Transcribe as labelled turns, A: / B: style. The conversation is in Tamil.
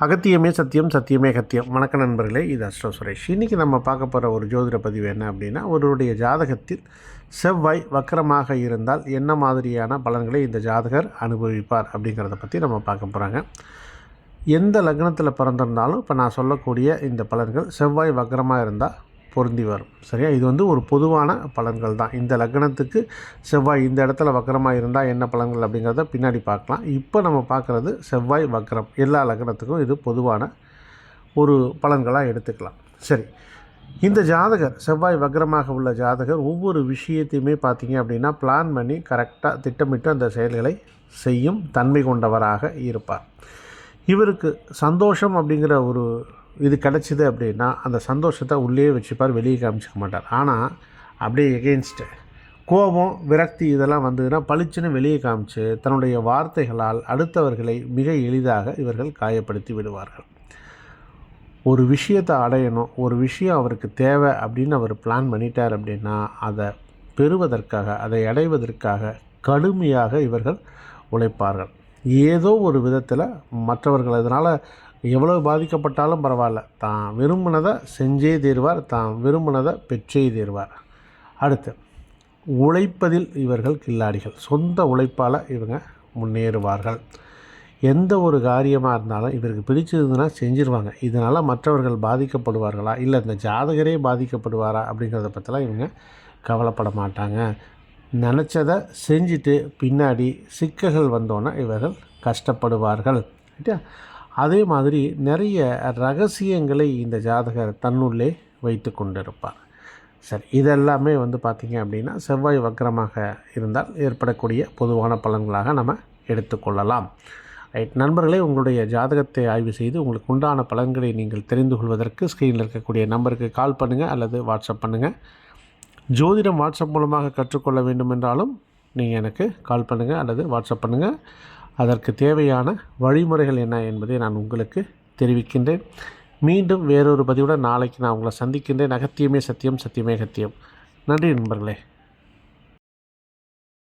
A: அகத்தியமே சத்தியம் சத்தியமே கத்தியம் வணக்க நண்பர்களே இது அஸ்ரோ சுரேஷ். இன்றைக்கி நம்ம பார்க்க போகிற ஒரு ஜோதிட பதிவு என்ன அப்படின்னா ஒருவருடைய ஜாதகத்தில் செவ்வாய் வக்கரமாக இருந்தால் என்ன மாதிரியான பலன்களை இந்த ஜாதகர் அனுபவிப்பார் அப்படிங்கிறத பற்றி நம்ம பார்க்க போகிறாங்க எந்த லக்னத்தில் பிறந்திருந்தாலும் இப்போ நான் சொல்லக்கூடிய இந்த பலன்கள் செவ்வாய் வக்கரமாக இருந்தால் பொருந்தி வரும். சரியா? இது வந்து ஒரு பொதுவான பலன்கள் தான். இந்த லக்னத்துக்கு செவ்வாய் இந்த இடத்துல வக்கரமாக இருந்தால் என்ன பலன்கள் அப்படிங்கிறத பின்னாடி பார்க்கலாம். இப்போ நம்ம பார்க்குறது செவ்வாய் வக்கரம். எல்லா லக்னத்துக்கும் இது பொதுவான ஒரு பலன்களாக எடுத்துக்கலாம். சரி. இந்த ஜாதகர் செவ்வாய் வக்ரமாக உள்ள ஜாதகர் ஒவ்வொரு விஷயத்தையுமே பார்த்தீங்க அப்படின்னா பிளான் பண்ணி கரெக்டாக திட்டமிட்டு அந்த செயல்களை செய்யும் தன்மை கொண்டவராக இருப்பார். இவருக்கு சந்தோஷம் அப்படிங்கிற ஒரு இது கிடச்சிது அப்படின்னா அந்த சந்தோஷத்தை உள்ளே வச்சுப்பார் வெளியே காமிச்சிக்க மாட்டார். ஆனால் அப்படியே எகெயின்ஸ்ட்டு கோபம் விரக்தி இதெல்லாம் வந்ததுன்னா பளிச்சுன்னு வெளியே காமிச்சு தன்னுடைய வார்த்தைகளால் அடுத்தவர்களை மிக எளிதாக இவர்கள் காயப்படுத்தி விடுவார்கள். ஒரு விஷயத்தை அடையணும் ஒரு விஷயம் அவருக்கு தேவை அப்படின்னு அவர் பிளான் பண்ணிட்டார் அப்படின்னா அதை பெறுவதற்காக அதை அடைவதற்காக கடுமையாக இவர்கள் உழைப்பார்கள். ஏதோ ஒரு விதத்தில் மற்றவர்கள் இதனால் எவ்வளவு பாதிக்கப்பட்டாலும் பரவாயில்ல. தான் விரும்பினதை செஞ்சே தீர்வார் தான் விரும்பினதை பெற்றே தீர்வார். அடுத்து உழைப்பதில் இவர்கள் கில்லாடிகள். சொந்த உழைப்பால் இவங்க முன்னேறுவார்கள். எந்த ஒரு காரியமாக இருந்தாலும் இவருக்கு பிடிச்சிருந்ததுன்னா செஞ்சிருவாங்க. இதனால் மற்றவர்கள் பாதிக்கப்படுவார்களா? இல்லை இந்த ஜாதகரே பாதிக்கப்படுவாரா? அப்படிங்கிறத பற்றிலாம் இவங்க கவலைப்பட மாட்டாங்க. நினச்சதை செஞ்சுட்டு பின்னாடி சிக்கல்கள் வந்தோன்னே இவர்கள் கஷ்டப்படுவார்கள். ரைட்டா அதே மாதிரி நிறைய ரகசியங்களை இந்த ஜாதகர் தன்னுள்ளே வைத்து கொண்டிருப்பார். சரி இதெல்லாமே வந்து பார்த்திங்க அப்படின்னா செவ்வாய் வக்கரமாக இருந்தால் ஏற்படக்கூடிய பொதுவான பலன்களாக நம்ம எடுத்துக்கொள்ளலாம் ரைட் நண்பர்களே உங்களுடைய ஜாதகத்தை ஆய்வு செய்து உங்களுக்கு உண்டான பலன்களை நீங்கள் தெரிந்து கொள்வதற்கு ஸ்க்ரீனில் இருக்கக்கூடிய நம்பருக்கு கால் பண்ணுங்கள் அல்லது வாட்ஸ்அப் பண்ணுங்கள் ஜோதிடம் வாட்ஸ்அப் மூலமாக கற்றுக்கொள்ள வேண்டும் என்றாலும் நீங்கள் எனக்கு கால் பண்ணுங்கள் அல்லது வாட்ஸ்அப் பண்ணுங்கள் அதற்கு தேவையான வழிமுறைகள் என்ன என்பதை நான் உங்களுக்கு தெரிவிக்கின்றேன். மீண்டும் வேறொரு பதிவுடன் நாளைக்கு நான் உங்களை சந்திக்கின்றேன். அகத்தியமே சத்தியம் சத்தியமே சத்தியம் நன்றி நண்பர்களே.